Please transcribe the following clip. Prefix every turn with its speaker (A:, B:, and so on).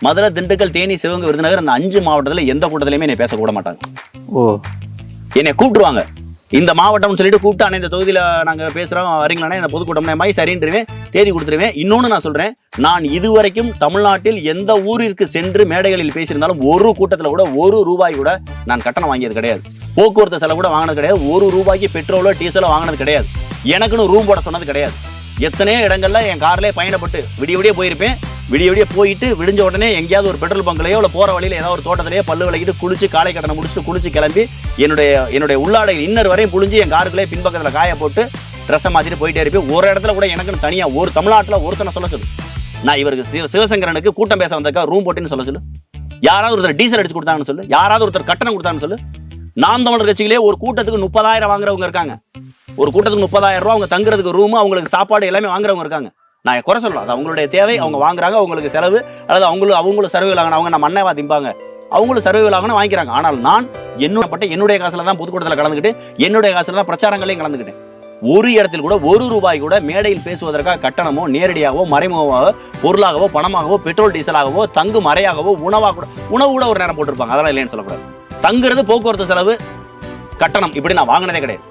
A: மதுரை திண்டுக்கல் தேனி சிவகங்கை விருதுநகர் அந்த அஞ்சு மாவட்டத்துல எந்த கூட்டத்திலையுமே என்னை பேசக்கூட மாட்டாங்க.
B: ஓ.
A: என்னை கூப்பிட்டுருவாங்க. இந்த மாவட்டம்னு சொல்லிட்டு கூப்பிட்டு அண்ணா இந்த தொகுதியில நாங்க பேசுறோம் வரீங்களாண்ணே இந்த பொதுக்கூட்டம் மாதிரி சரின்றுவேன் தேதி கொடுத்துருவேன். இன்னொன்னு நான் சொல்றேன் நான் இதுவரைக்கும் தமிழ்நாட்டில் எந்த ஊரிற்கு சென்று மேடைகளில் பேசியிருந்தாலும் ஒரு கூட்டத்துல கூட ஒரு ரூபாய் கூட நான் கட்டணம் வாங்கியது கிடையாது. போக்குவரத்து செலவு கூட வாங்கினது கிடையாது. ஒரு ரூபாய்க்கு பெட்ரோலோ டீசலோ வாங்கினது கிடையாது. எனக்குன்னு ரூம் போட சொன்னது கிடையாது. எத்தனையோ இடங்கள்ல என் கார்லயே பயணப்பட்டு விடிய விடிய போயிருப்பேன். விடிய விடிய போயிட்டு விடிஞ்ச உடனே எங்கேயாவது ஒரு பெட்ரோல் பங்க்லயோ இல்லை போகிற வழியில ஏதாவது ஒரு தோட்டத்திலேயே பல்லு விளக்கிட்டு குளிச்சு காலை கடனை முடிச்சுட்டு குளிச்சு கிளம்பி என்னுடைய என்னுடைய உள்ளாடை இன்னர் வரையும் புழிஞ்சு என் காருக்குள்ளே பின்பக்கத்தில் காய போட்டு ட்ரெஸ்ஸை மாற்றிட்டு போயிட்டே இருப்பேன். ஒரு இடத்துல கூட எனக்குன்னு தனியாக ஒரு தமிழ்நாட்டில் ஒருத்தனை சொல்ல சொல்லு. நான் இவருக்கு சிவ- சிவசங்கரனுக்கு கூட்டம் பேச வந்தக்கா ரூம் போட்டுன்னு சொல்ல சொல்லு. யாராவது ஒருத்தர் டீசல் அடிச்சு கொடுத்தாங்கன்னு சொல்லு. யாராவது ஒருத்தர் கட்டணம் கொடுத்தாங்கன்னு சொல்லு. நாம் தமிழர் கட்சிகளே ஒரு கூட்டத்துக்கு முப்பதாயிரம் வாங்குறவங்க இருக்காங்க. ஒரு கூட்டத்துக்கு முப்பதாயிரம் ரூபா அவங்க தங்குறதுக்கு ரூம் அவங்களுக்கு சாப்பாடு எல்லாமே வாங்குறவங்க இருக்காங்க. நான் குறை சொல்லலாம் அது அவங்களுடைய தேவை. அவங்க வாங்குறாங்க அவங்களுக்கு செலவு. அல்லது அவங்களும் அவங்களும் சர்வைவல் ஆகணும் அவங்க நம்ம அண்ணவா திம்பாங்க. அவங்களும் சர்வைவில் ஆகணும் வாங்கிக்கிறாங்க. ஆனால் நான் என்னோட என்னுடைய காசுல தான் பொதுக்கூட்டத்தில் கலந்துக்கிட்டு என்னுடைய காசுல தான் பிரச்சாரங்களையும் கலந்துக்கிட்டேன். ஒரு இடத்தில் கூட ஒரு ரூபாய் கூட மேடையில் பேசுவதற்காக கட்டணமோ நேரடியாகவோ மறைமுகமாகவோ பொருளாகவோ பணமாகவோ பெட்ரோல் டீசலாகவோ தங்கு மறையாகவோ உணவாக கூட உணவு கூட ஒரு நேரம் போட்டிருப்பாங்க. அதெல்லாம் இல்லைன்னு சொல்லக்கூடாது. தங்குறது போக்குவரத்து செலவு கட்டணம். இப்படி நான் வாங்கினதே கிடையாது.